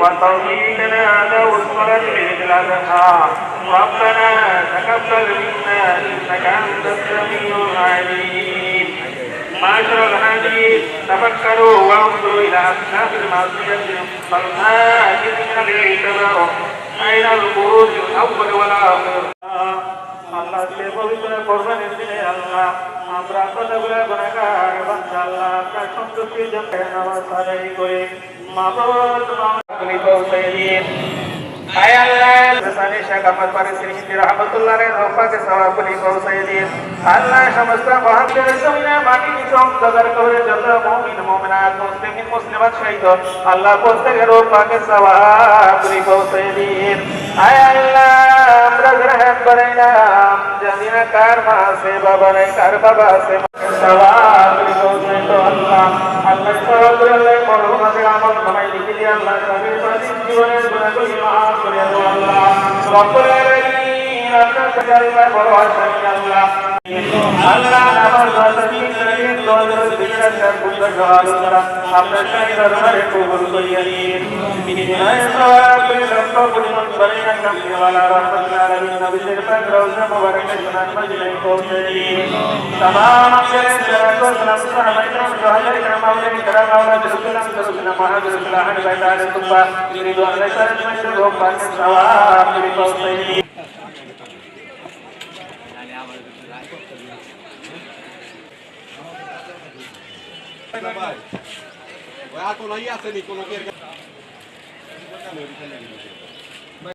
وتوحيدنا له الصلاة بالأدهى ربنا تقبل منا إنك أنت السميع العليم معاشر الحديث تفكروا وانظروا إلى أسلاف المعصية فالآخر من الاعتبار أين الخروج الأول والآخر আল্লাহ সে পবিত্র কোরবানির দিনে আল্লাহ আমরা কতগুলো গুণাগার বান্দা আল্লাহ আপনার সন্তুষ্টির জন্য নামাজ আদায় করে মা বাবা তুমি পৌঁছে দিন আয় আল্লাহ সানি শেখ আহমদ পারে শ্রীমতী রহমতুল্লাহ রে রফাকে সওয়াবুনি পৌঁছে দিন আল্লাহ সমস্ত মহাজ্জের জমিনে মাটি অন্তর করে যত মুমিন মুমিনাত মুসলিমিন মুসলিমাত শহীদ আল্লাহ প্রত্যেকের রফাকে সওয়াবুনি পৌঁছে দিন আয় আল্লাহ আমরা গ্রহণ করাইলাম জানিনা কার মা আছে বাবা কার দিয়ে আল্লাহ আল্লাহ রব্বুল দরবার আমরা সেই দরবারে কবুল করিয়া নিন বিনিময়ে সওয়াব লক্ষ কোটি মন বলিয়ান নবী ওয়ালা রাহমাতুল আলামিন নবীর পাক রওজ মুবারকে জানাত মজলে পৌঁছে দিন तमाम अक्षरे जरा को सलाम सलाम करम रहले करम आवले करम आवले जसुलम जसुलम महाजसुलम हन बैदार तुम्बा रिदवान सर मशरूफ पास सवाब पहुंचे ভাই ওই আতো নাই আছে নি কোনো কি